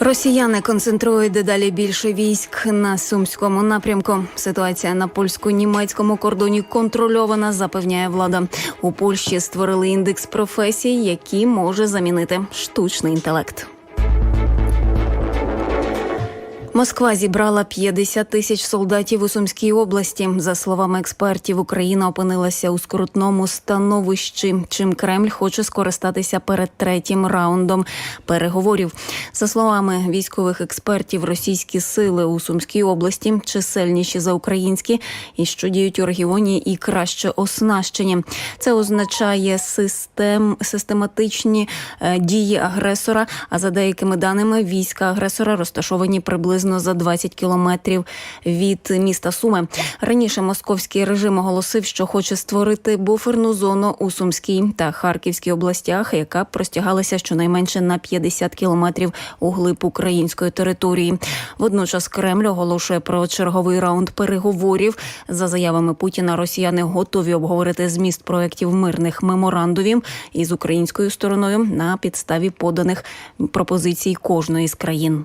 Росіяни концентрують дедалі більше військ на сумському напрямку. Ситуація на польсько-німецькому кордоні контрольована, запевняє влада. У Польщі створили індекс професій, які може замінити штучний інтелект. Москва зібрала 50 тисяч солдатів у Сумській області. За словами експертів, Україна опинилася у скрутному становищі. Чим Кремль хоче скористатися перед третім раундом переговорів. За словами військових експертів, російські сили у Сумській області чисельніші за українські і що діють у регіоні і краще оснащені. Це означає систем систематичні е, дії агресора. А за деякими даними, війська агресора розташовані приблизно за 20 кілометрів від міста Суми. Раніше московський режим оголосив, що хоче створити буферну зону у Сумській та Харківській областях, яка простягалася щонайменше на 50 кілометрів у глиб української території. Водночас Кремль оголошує про черговий раунд переговорів. За заявами Путіна, росіяни готові обговорити зміст проєктів мирних меморандумів із українською стороною на підставі поданих пропозицій кожної з країн.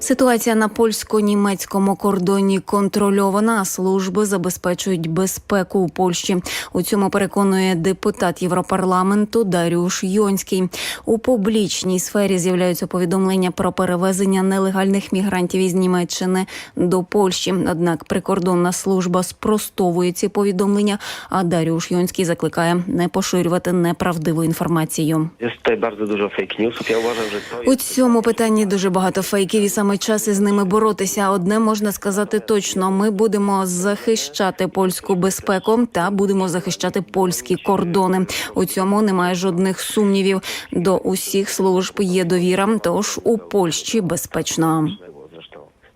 Ситуація на польсько-німецькому кордоні контрольована. Служби забезпечують безпеку у Польщі. У цьому переконує депутат Європарламенту Дарюш Йонський. У публічній сфері з'являються повідомлення про перевезення нелегальних мігрантів із Німеччини до Польщі. Однак прикордонна служба спростовує ці повідомлення. А Дарюш Йонський закликає не поширювати неправдиву інформацію. У цьому питанні дуже багато фейків, і саме час із ними боротися. Одне можна сказати точно: ми будемо захищати польську безпеку та будемо захищати польські кордони. У цьому немає жодних сумнівів. До усіх служб є довіра. Тож у Польщі безпечно.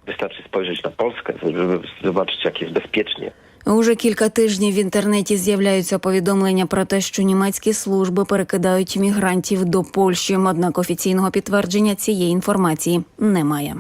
Wystarczy spojrzeć na Polskę, żeby zobaczyć, jak jest bezpiecznie. Уже кілька тижнів в інтернеті з'являються повідомлення про те, що німецькі служби перекидають мігрантів до Польщі. Однак офіційного підтвердження цієї інформації немає.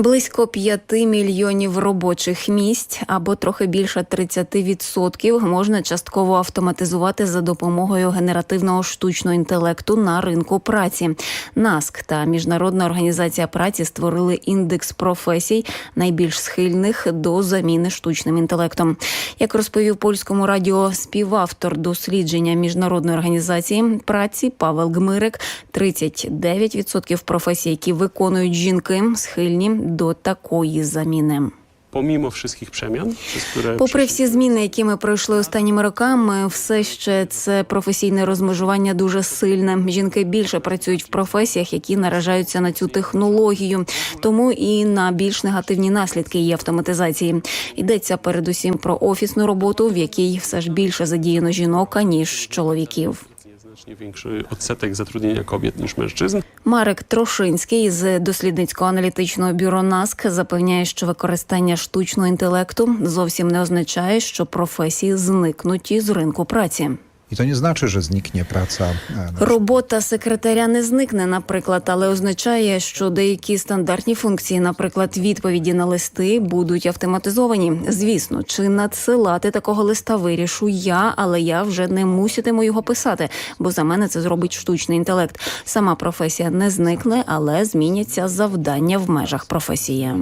Близько 5 мільйонів робочих місць або трохи більше 30% можна частково автоматизувати за допомогою генеративного штучного інтелекту на ринку праці. НАСК та Міжнародна організація праці створили індекс професій найбільш схильних до заміни штучним інтелектом. Як розповів польському радіо співавтор дослідження міжнародної організації праці Павел Гмирик, 39% професій, які виконують жінки, схильні до такої заміни. pomimo wszystkich przemian, które Попри всі зміни, які ми пройшли останніми роками, все ще це професійне розмежування дуже сильне. Жінки більше працюють в професіях, які наражаються на цю технологію, тому і на більш негативні наслідки її автоматизації. Йдеться передусім про офісну роботу, в якій все ж більше задіяно жінок аніж чоловіків. Znacznie większy odsetek zatrudnienia kobiet niż mężczyzn. Марek Трошинський з дослідницько-аналітичного бюро НАСК запевняє, що використання штучного інтелекту зовсім не означає, що професії зникнуті з ринку праці. I to nie znaczy, że zniknie praca. e, na przykład Робота секретаря не зникне, наприклад, але означає, що деякі стандартні функції, наприклад, відповіді на листи, будуть автоматизовані. Звісно, чи надсилати такого листа вирішу я, але я вже не муситиму його писати, бо за мене це зробить штучний інтелект. Сама професія не зникне, але зміняться завдання в межах професії.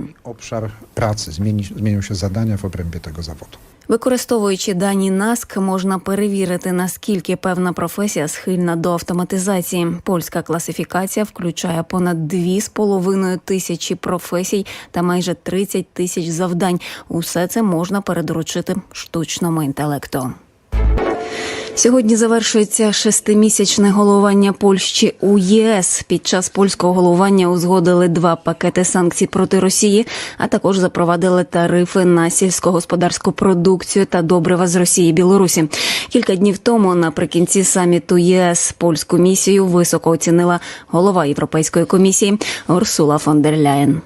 Zmieni, zmienią się zadania w obrębie tego zawodu. Використовуючи дані НАСК, можна перевірити наскільки певна професія схильна до автоматизації. Польська класифікація включає понад 2,5 тисячі професій та майже 30 тисяч завдань. Усе це можна передручити штучному інтелекту. Сьогодні завершується шестимісячне головування Польщі у ЄС. Під час польського головування узгодили два пакети санкцій проти Росії, а також запровадили тарифи на сільськогосподарську продукцію та добрива з Росії і Білорусі. Кілька днів тому, наприкінці саміту ЄС, польську місію високо оцінила голова Європейської комісії Урсула фон дер Ляєн.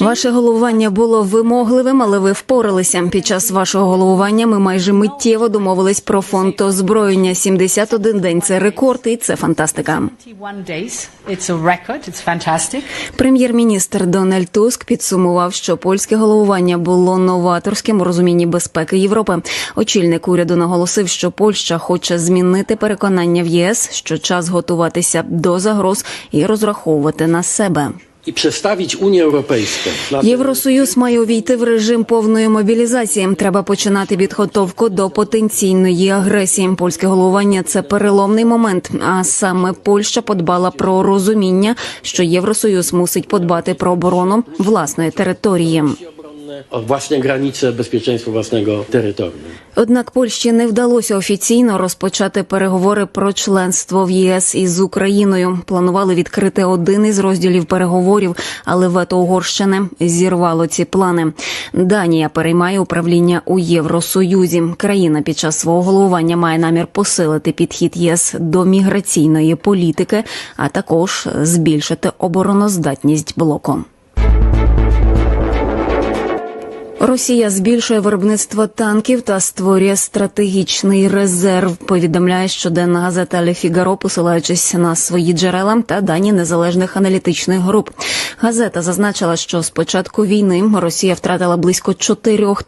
Ваше головування було вимогливим, але ви впоралися. Під час вашого головування ми майже миттєво домовились про фонд озброєння. 71 день це рекорд, і це фантастика. 21 days. It's a record. It's fantastic. Прем'єр-міністр Дональд Туск підсумував, що польське головування було новаторським у розумінні безпеки Європи. Очільник уряду наголосив, що Польща хоче змінити переконання в ЄС, що час готуватися до загроз і розраховувати на себе. I przestawić Unię Europejską Євросоюз має увійти в режим повної мобілізації. Треба починати підготовку до потенційної агресії. Польське головування це переломний момент. А саме Польща подбала про розуміння, що Євросоюз мусить подбати про оборону власної території. Własne granice, bezpieczeństwo własnego terytorium. Однак Польщі не вдалося офіційно розпочати переговори про членство в ЄС із Україною. Планували відкрити один із розділів переговорів, але вето Угорщини зірвало ці плани. Данія переймає управління у Євросоюзі. Країна під час свого головування має намір посилити підхід ЄС до міграційної політики, а також збільшити обороноздатність блоку. Росія збільшує виробництво танків та створює стратегічний резерв. Повідомляє щоденна газета «Ле Фігаро», посилаючись на свої джерела та дані незалежних аналітичних груп. Газета зазначила, що з початку війни Росія втратила близько чотирьох.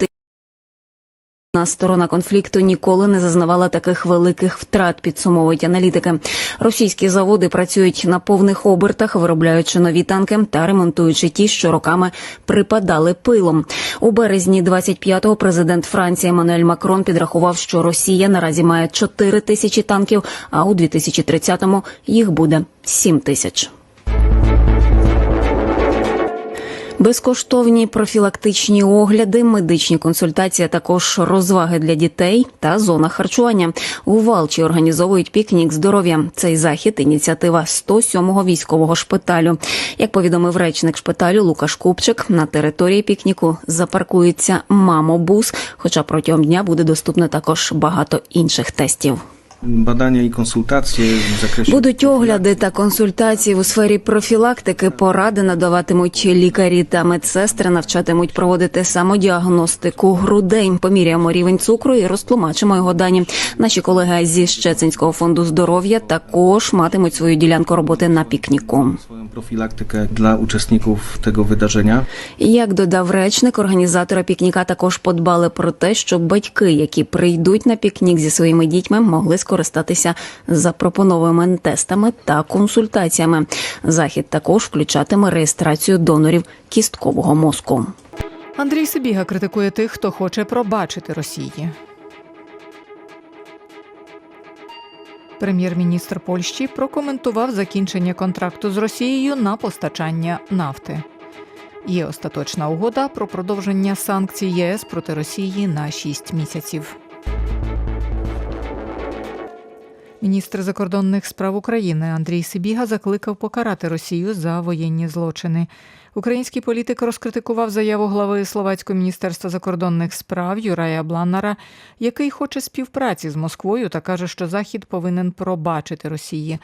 На сторона конфлікту ніколи не зазнавала таких великих втрат, підсумовують аналітики. Російські заводи працюють на повних обертах, виробляючи нові танки та ремонтуючи ті, що роками припадали пилом. У березні 25-го президент Франції Еммануель Макрон підрахував, що Росія наразі має 4 тисячі танків, а у 2030-му їх буде 7 тисяч. Безкоштовні профілактичні огляди, медичні консультації, а також розваги для дітей та зона харчування. У Валчі організовують пікнік здоров'я. Цей захід ініціатива 107-го військового шпиталю. Як повідомив речник шпиталю Лукаш Купчик, на території пікніку запаркується мамобус, хоча протягом дня буде доступно також багато інших тестів. Badania i konsultacje w zakresie Будуть огляди та консультації у сфері профілактики. Поради надаватимуть лікарі та медсестри, навчатимуть проводити самодіагностику грудей. Поміряємо рівень цукру і розтлумачимо його дані. Наші колеги зі Щецинського фонду здоров'я також матимуть свою ділянку роботи на пікніку. profilaktykę dla uczestników tego wydarzenia. Як додав речник, організатора пікніка також подбали про те, щоб батьки, які прийдуть на пікнік зі своїми дітьми, могли скористатися запропонованими тестами та консультаціями. Захід також включатиме реєстрацію донорів кісткового мозку. Андрій Сибіга критикує тих, хто хоче пробачити Росії. Прем'єр-міністр Польщі прокоментував закінчення контракту з Росією на постачання нафти. Є остаточна угода про продовження санкцій ЄС проти Росії на 6 місяців. Міністр закордонних справ України Андрій Сибіга закликав покарати Росію за воєнні злочини. Український політик розкритикував заяву глави Словацького міністерства закордонних справ Юрая Бланнара, який хоче співпраці з Москвою та каже, що Захід повинен пробачити Росії.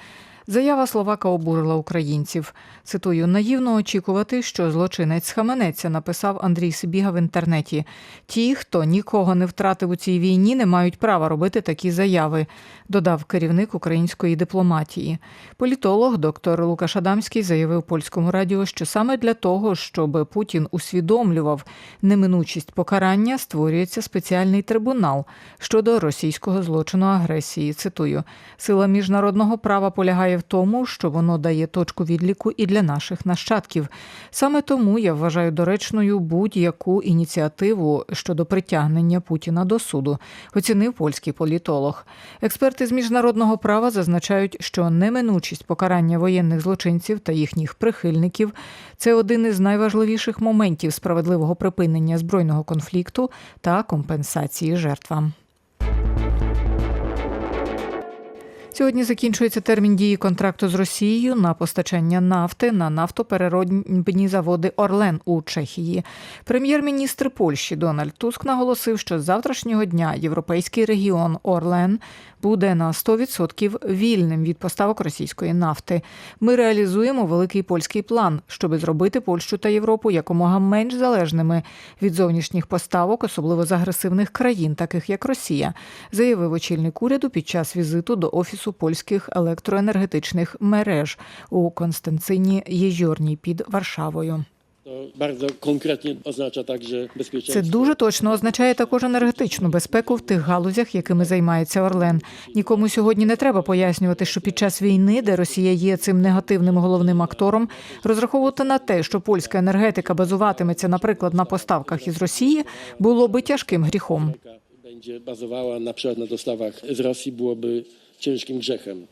Заява Словака обурила українців. Цитую, наївно очікувати, що злочинець схаменеться, написав Андрій Сибіга в інтернеті. Ті, хто нікого не втратив у цій війні, не мають права робити такі заяви, додав керівник української дипломатії. Політолог доктор Лукаш Адамський заявив польському радіо, що саме для того, щоб Путін усвідомлював неминучість покарання, створюється спеціальний трибунал щодо російського злочину агресії. Цитую, сила міжнародного права полягає в тому, що воно дає точку відліку і для наших нащадків. Саме тому я вважаю доречною будь-яку ініціативу щодо притягнення Путіна до суду, оцінив польський політолог. Експерти з міжнародного права зазначають, що неминучість покарання воєнних злочинців та їхніх прихильників це один із найважливіших моментів справедливого припинення збройного конфлікту та компенсації жертвам. Сьогодні закінчується термін дії контракту з Росією на постачання нафти на нафтопереробні заводи Орлен у Чехії. Прем'єр-міністр Польщі Дональд Туск наголосив, що з завтрашнього дня європейський регіон Орлен буде на 100% вільним від поставок російської нафти. Ми реалізуємо великий польський план, щоб зробити Польщу та Європу якомога менш залежними від зовнішніх поставок, особливо з агресивних країн, таких як Росія, заявив очільник уряду під час візиту до офісу польських електроенергетичних мереж у Констанцині Єжорній під Варшавою. Це дуже точно означає також енергетичну безпеку в тих галузях, якими займається Орлен. Нікому сьогодні не треба пояснювати, що під час війни, де Росія є цим негативним головним актором, розраховувати на те, що польська енергетика базуватиметься, наприклад, на поставках із Росії, було би тяжким гріхом. bazowała na przykład na dostawach z Rosji, byłoby ciężkim grzechem.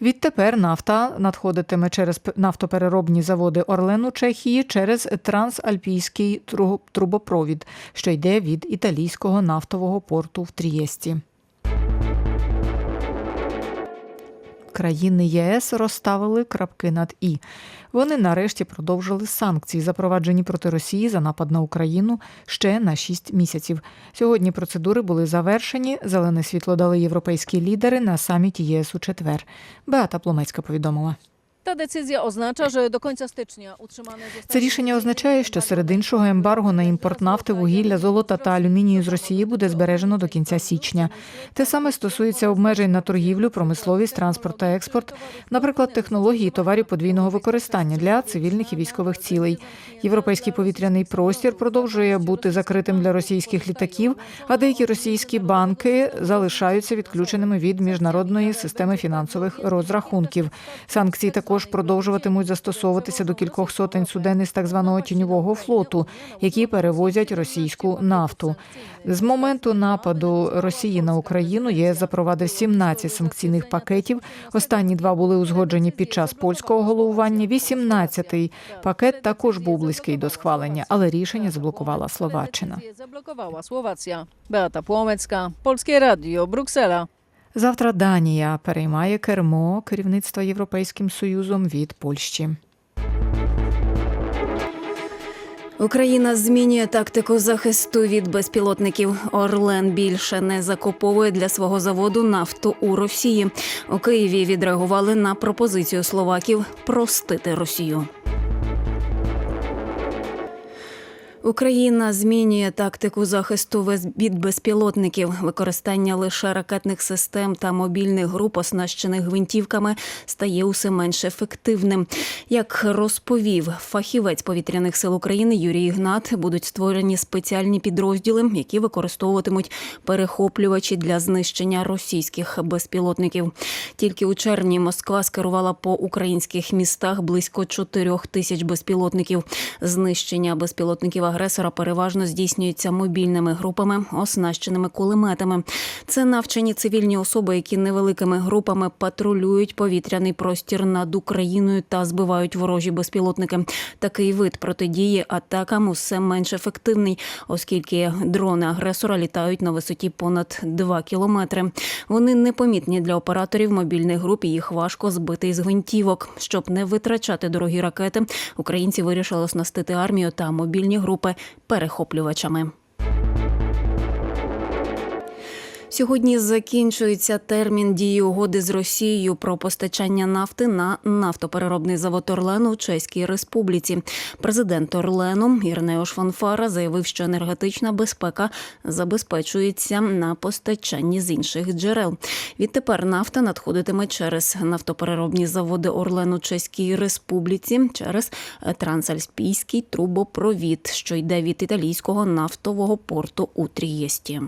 Відтепер нафта надходитиме через нафтопереробні заводи Орлену Чехії через трансальпійський трубопровід, що йде від італійського нафтового порту в Трієсті. Країни ЄС розставили крапки над і. Вони нарешті продовжили санкції, запроваджені проти Росії за напад на Україну ще на 6 місяців. Сьогодні процедури були завершені. Зелене світло дали європейські лідери на саміті ЄС у четвер. Беата Пломецька повідомила. Ta decyzja oznacza, że do końca stycznia utrzymane. Це рішення означає, що серед іншого ембарго на імпорт нафти, вугілля, золота та алюмінію з Росії буде збережено до кінця січня. Те саме стосується обмежень на торгівлю, промисловість, транспорт та експорт, наприклад, технології товарів подвійного використання для цивільних і військових цілей. Європейський повітряний простір продовжує бути закритим для російських літаків, а деякі російські банки залишаються відключеними від міжнародної системи фінансових розрахунків. Санкції також продовжуватимуть застосовуватися до кількох сотень суден із так званого тіньового флоту, які перевозять російську нафту. З моменту нападу Росії на Україну ЄС запровадив 17 санкційних пакетів. Останні два були узгоджені під час польського головування. 18-й пакет також був близький до схвалення, але рішення заблокувала Словаччина. Zablokowała Słowacja. Beata Płomecka, Polskie Radio, Bruksela. Завтра Данія переймає кермо керівництва Європейським Союзом від Польщі. Україна змінює тактику захисту від безпілотників. Орлен більше не закуповує для свого заводу нафту у Росії. У Києві відреагували на пропозицію словаків простити Росію. Україна змінює тактику захисту від безпілотників. Використання лише ракетних систем та мобільних груп, оснащених гвинтівками, стає усе менш ефективним. Як розповів фахівець повітряних сил України Юрій Ігнат, будуть створені спеціальні підрозділи, які використовуватимуть перехоплювачі для знищення російських безпілотників. Тільки у червні Москва скерувала по українських містах близько 4 тисяч безпілотників. Знищення безпілотників агресора переважно здійснюється мобільними групами, оснащеними кулеметами. Це навчені цивільні особи, які невеликими групами патрулюють повітряний простір над Україною та збивають ворожі безпілотники. Такий вид протидії атакам усе менш ефективний, оскільки дрони агресора літають на висоті понад 2 кілометри. Вони непомітні для операторів мобільних груп. і Їх важко збити із гвинтівок. Щоб не витрачати дорогі ракети, українці вирішили оснастити армію та мобільні групи перехоплювачами. Сьогодні закінчується термін дії угоди з Росією про постачання нафти на нафтопереробний завод Орлену у Чеській Республіці. Президент Орлену Ірнеош Фанфара заявив, що енергетична безпека забезпечується на постачанні з інших джерел. Відтепер нафта надходитиме через нафтопереробні заводи Орлену у Чеській Республіці через трансальпійський трубопровід, що йде від італійського нафтового порту у Трієсті.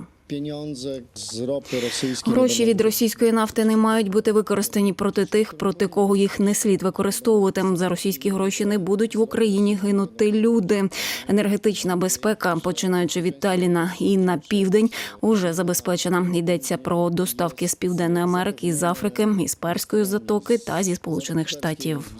Гроші від російської нафти не мають бути використані проти тих, проти кого їх не слід використовувати. За російські гроші не будуть в Україні гинути люди. Енергетична безпека, починаючи від Таліна і на південь, уже забезпечена. Йдеться про доставки з південної Америки, з Африки, із Перської затоки та зі Сполучених Штатів.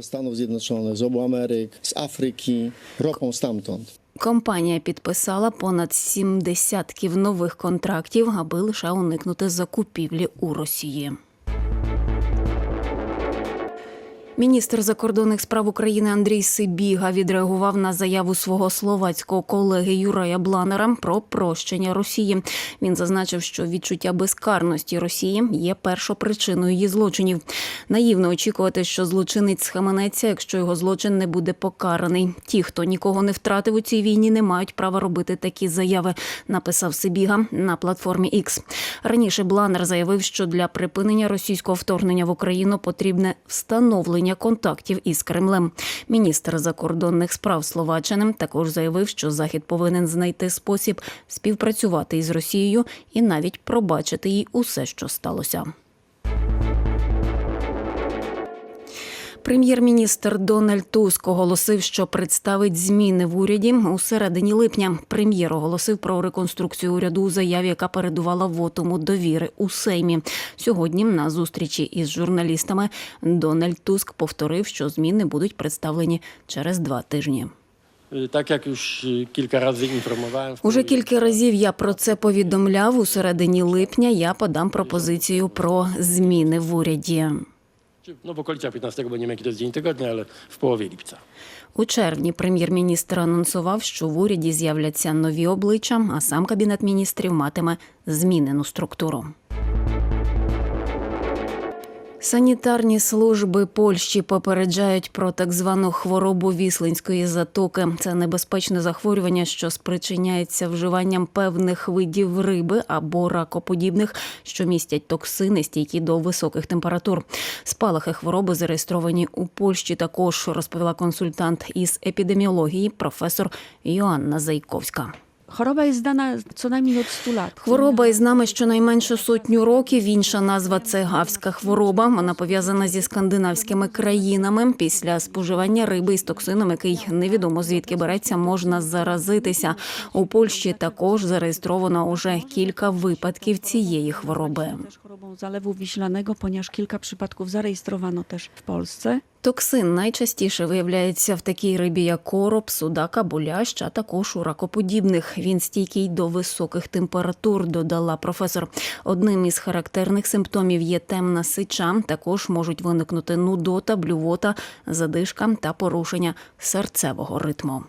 Stanów Zjednoczonych, z obu Ameryk, z Afryki, ropą stamtąd. Компанія підписала понад сім десятків нових контрактів, аби лише уникнути закупівлі у Росії. Міністр закордонних справ України Андрій Сибіга відреагував на заяву свого словацького колеги Юрая Бланера про прощення Росії. Він зазначив, що відчуття безкарності Росії є першопричиною її злочинів. Наївно очікувати, що злочинець схаменеться, якщо його злочин не буде покараний. Ті, хто нікого не втратив у цій війні, не мають права робити такі заяви. Написав Сибіга на платформі X. Раніше Бланер заявив, що для припинення російського вторгнення в Україну потрібне встановлення контактів із Кремлем. Міністр закордонних справ Словаччини також заявив, що Захід повинен знайти спосіб співпрацювати із Росією і навіть пробачити їй усе, що сталося. Прем'єр-міністр Дональд Туск оголосив, що представить зміни в уряді у середині липня. Прем'єр оголосив про реконструкцію уряду у заяві, яка передувала вотому довіри у Сеймі. Сьогодні на зустрічі із журналістами Дональд Туск повторив, що зміни будуть представлені через два тижні. Już y, kilka razy informowałem, w Уже кілька разів я про це повідомляв. У середині липня я подам пропозицію про зміни в уряді. No w okolicach 15, bo nie wiem jaki to jest dzień tygodnia, ale. У червні прем'єр-міністр анонсував, що в уряді з'являться нові обличчя, а сам кабінет міністрів матиме змінену структуру. Санітарні служби Польщі попереджають про так звану хворобу віслинської затоки. Це небезпечне захворювання, що спричиняється вживанням певних видів риби або ракоподібних, що містять токсини, стійкі до високих температур. Спалахи хвороби зареєстровані у Польщі. Також розповіла консультант із епідеміології професор Йоанна Зайковська. Choroba jest znana co najmniej od 100 lat. Хвороба із нами щонайменше сотню років. Інша назва це гавська хвороба. Вона пов'язана зі скандинавськими країнами. Після споживання риби із токсином, який невідомо звідки береться, можна заразитися. У Польщі також зареєстровано уже кілька випадків цієї хвороби. Chorobą zalewu wiślanego, ponieważ kilka przypadków zarejestrowano też w Polsce. Токсин найчастіше виявляється в такій рибі, як короб, судак або а також у ракоподібних. Він стійкий до високих температур, додала професор. Одним із характерних симптомів є темна сича. Також можуть виникнути нудота, блювота, задишка та порушення серцевого ритму.